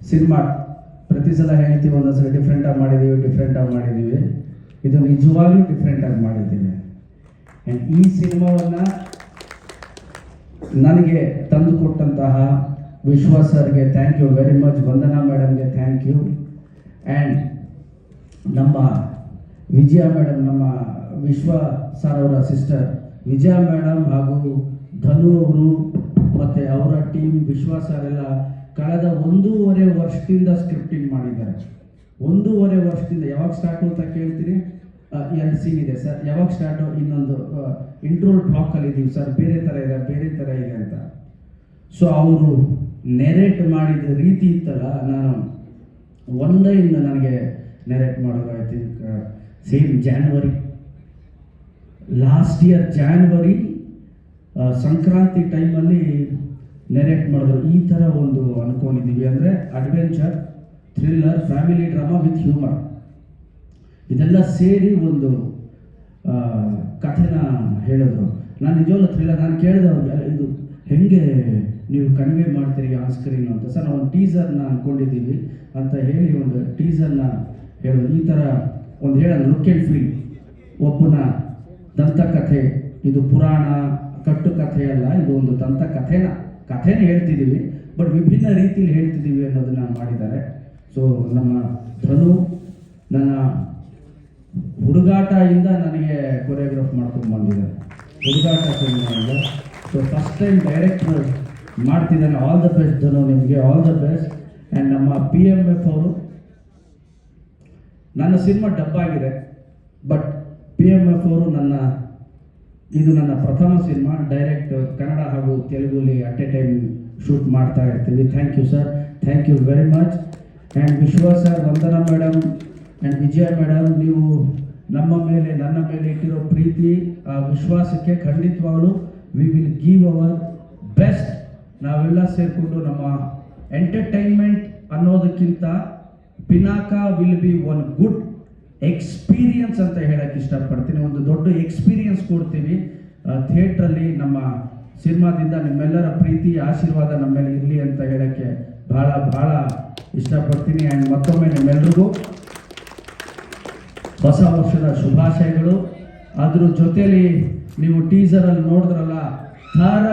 Cinema ಪ್ರತಿ ಸಲ ಹೇಳ್ತೀವಿ ಒಂದೊಂದ್ಸಲ ಡಿಫ್ರೆಂಟಾಗಿ ಮಾಡಿದ್ದೀವಿ ಡಿಫ್ರೆಂಟಾಗಿ ಮಾಡಿದ್ದೀವಿ ಇದು ನಿಜವಾಗ್ಲೂ ಡಿಫ್ರೆಂಟಾಗಿ ಮಾಡಿದ್ದೀವಿ ಆ್ಯಂಡ್ ಈ ಸಿನಿಮಾವನ್ನು ನನಗೆ ತಂದು ಕೊಟ್ಟಂತಹ ವಿಶ್ವಾಸ್ ಸರ್ಗೆ thank you very much Vandana ಮೇಡಮ್ಗೆ thank you and ನಮ್ಮ ವಿಜಯ ಮೇಡಮ್ ನಮ್ಮ ವಿಶ್ವ ಸರ್ ಅವರ ಸಿಸ್ಟರ್ ವಿಜಯ ಮೇಡಮ್ ಹಾಗೂ ಧನು ಅವರು ಮತ್ತು ಅವರ ಟೀಮ್ ವಿಶ್ವ ಸರ್ ಎಲ್ಲ ಕಳೆದ ಒಂದೂವರೆ ವರ್ಷದಿಂದ ಸ್ಕ್ರಿಪ್ಟಿಂಗ್ ಮಾಡಿದ್ದಾರೆ. ಒಂದೂವರೆ ವರ್ಷದಿಂದ, ಯಾವಾಗ ಸ್ಟಾರ್ಟು ಅಂತ ಕೇಳ್ತೀನಿ? ಎರಡು ಸೀನ್ ಇದೆ ಸರ್. ಯಾವಾಗ ಸ್ಟಾರ್ಟು ಇನ್ನೊಂದು ಇಂಟ್ರೋಲ್ ಬ್ಲಾಕಲ್ಲಿ ಇದ್ದೀವಿ ಸರ್. ಬೇರೆ ಥರ ಇದೆ, ಬೇರೆ ಥರ ಇದೆ ಅಂತ. ಸೊ ಅವರು ನೆರೇಟ್ ಮಾಡಿದ ರೀತಿ ಇತ್ತಲ್ಲ, ನಾನು ಒಂದರಿಂದ ನನಗೆ ನೆರೇಟ್ ಮಾಡೋದು I think same January last year January Sankranti ಟೈಮಲ್ಲಿ ನೆರೇಟ್ ಮಾಡಿದ್ರು. ಈ ಥರ ಒಂದು ಅಂದ್ಕೊಂಡಿದ್ದೀವಿ ಅಂದರೆ adventure thriller family drama with humour ಇದೆಲ್ಲ ಸೇರಿ ಒಂದು ಕಥೆನ ಹೇಳಿದ್ರು. ನಾನು ನಿಜವಲ್ಲ ಥ್ರಿಲ್ಲರ್ ನಾನು ಕೇಳಿದೆ ಇದು ಹೆಂಗೆ ನೀವು ಕನ್ವೇ ಮಾಡ್ತೀರಿ ಆನ್ ಸ್ಕ್ರೀನ್ ಅಂತ. ಸರ್ ನಾವು ಒಂದು ಟೀಸರ್ನ ಅಂದ್ಕೊಂಡಿದ್ದೀವಿ ಅಂತ ಹೇಳಿ ಒಂದು ಟೀಸರ್ನ ಹೇಳಿದ್ರು. ಈ ಥರ ಒಂದು ಹೇಳೋದು ಲುಕ್ ಆ್ಯಂಡ್ ಫೀಲ್ ಒಬ್ಬನ ದಂತಕಥೆ. ಇದು ಪುರಾಣ ಕಟ್ಟು ಕಥೆ ಅಲ್ಲ, ಇದು ಒಂದು ದಂತಕಥೆನ. ಕಥೆನ ಹೇಳ್ತಿದ್ದೀವಿ ಬಟ್ ವಿಭಿನ್ನ ರೀತಿಯಲ್ಲಿ ಹೇಳ್ತಿದ್ದೀವಿ ಅನ್ನೋದನ್ನ ಮಾಡಿದ್ದಾರೆ. ಸೊ ನಮ್ಮ ಧನು ನನ್ನ ಹುಡುಗಾಟದಿಂದ ನನಗೆ ಕೊರಿಯೋಗ್ರಾಫ್ ಮಾಡ್ಕೊಂಡು ಬಂದಿದ್ದಾರೆ. ಹುಡುಗಾಟ ಸಿನಿಮಾಯಿಂದ ಸೊ ಫಸ್ಟ್ ಟೈಮ್ ಡೈರೆಕ್ಟರ್ ಮಾಡ್ತಿದ್ದಾನೆ. ಆಲ್ ದ ಬೆಸ್ಟ್ ಧನು, ನಿಮಗೆ ಆಲ್ ದ ಬೆಸ್ಟ್ ಆ್ಯಂಡ್ ನಮ್ಮ ಪಿ ಎಂ ಎಫ್ ಅವರು, ನನ್ನ ಸಿನಿಮಾ ಡಬ್ಬಾಗಿದೆ ಬಟ್ ಪಿ ಎಂ ಎಫ್ ಅವರು ನನ್ನ ಇದು ನನ್ನ ಪ್ರಥಮ ಸಿನಿಮಾ ಡೈರೆಕ್ಟ್ ಕನ್ನಡ ಹಾಗೂ ತೆಲುಗುಲಿ ಅಟ್ ಎ ಟೈಮ್ ಶೂಟ್ ಮಾಡ್ತಾ ಇರ್ತೀವಿ. Thank you sir thank you very much and Vishwa sir Vandana madam and Vijaya madam ನೀವು ನಮ್ಮ ಮೇಲೆ, ನನ್ನ ಮೇಲೆ ಇಟ್ಟಿರೋ ಪ್ರೀತಿ, ಆ ವಿಶ್ವಾಸಕ್ಕೆ ಖಂಡಿತವಾಗಲೂ we will give our best ನಾವೆಲ್ಲ ಸೇರಿಕೊಂಡು ನಮ್ಮ ಎಂಟರ್ಟೈನ್ಮೆಂಟ್ ಅನ್ನೋದಕ್ಕಿಂತ Pinaka will be one good experience ಅಂತ ಹೇಳಕ್ಕೆ ಇಷ್ಟಪಡ್ತೀನಿ. ಒಂದು ದೊಡ್ಡ ಎಕ್ಸ್ಪೀರಿಯನ್ಸ್ ಕೊಡ್ತೀವಿ. ಥಿಯೇಟ್ರಲ್ಲಿ ನಮ್ಮ ಸಿನಿಮಾದಿಂದ ನಿಮ್ಮೆಲ್ಲರ ಪ್ರೀತಿ, ಆಶೀರ್ವಾದ ನಮ್ಮ ಮೇಲೆ ಇರಲಿ ಅಂತ ಹೇಳಕ್ಕೆ ಬಹಳ ಬಹಳ ಇಷ್ಟಪಡ್ತೀನಿ. ಆ್ಯಂಡ್ ಮತ್ತೊಮ್ಮೆ ನಿಮ್ಮೆಲ್ರಿಗೂ ಹೊಸ ವರ್ಷದ ಶುಭಾಶಯಗಳು. ಅದ್ರ ಜೊತೆಯಲ್ಲಿ ನೀವು ಟೀಸರಲ್ಲಿ ನೋಡಿದ್ರಲ್ಲ ಥರ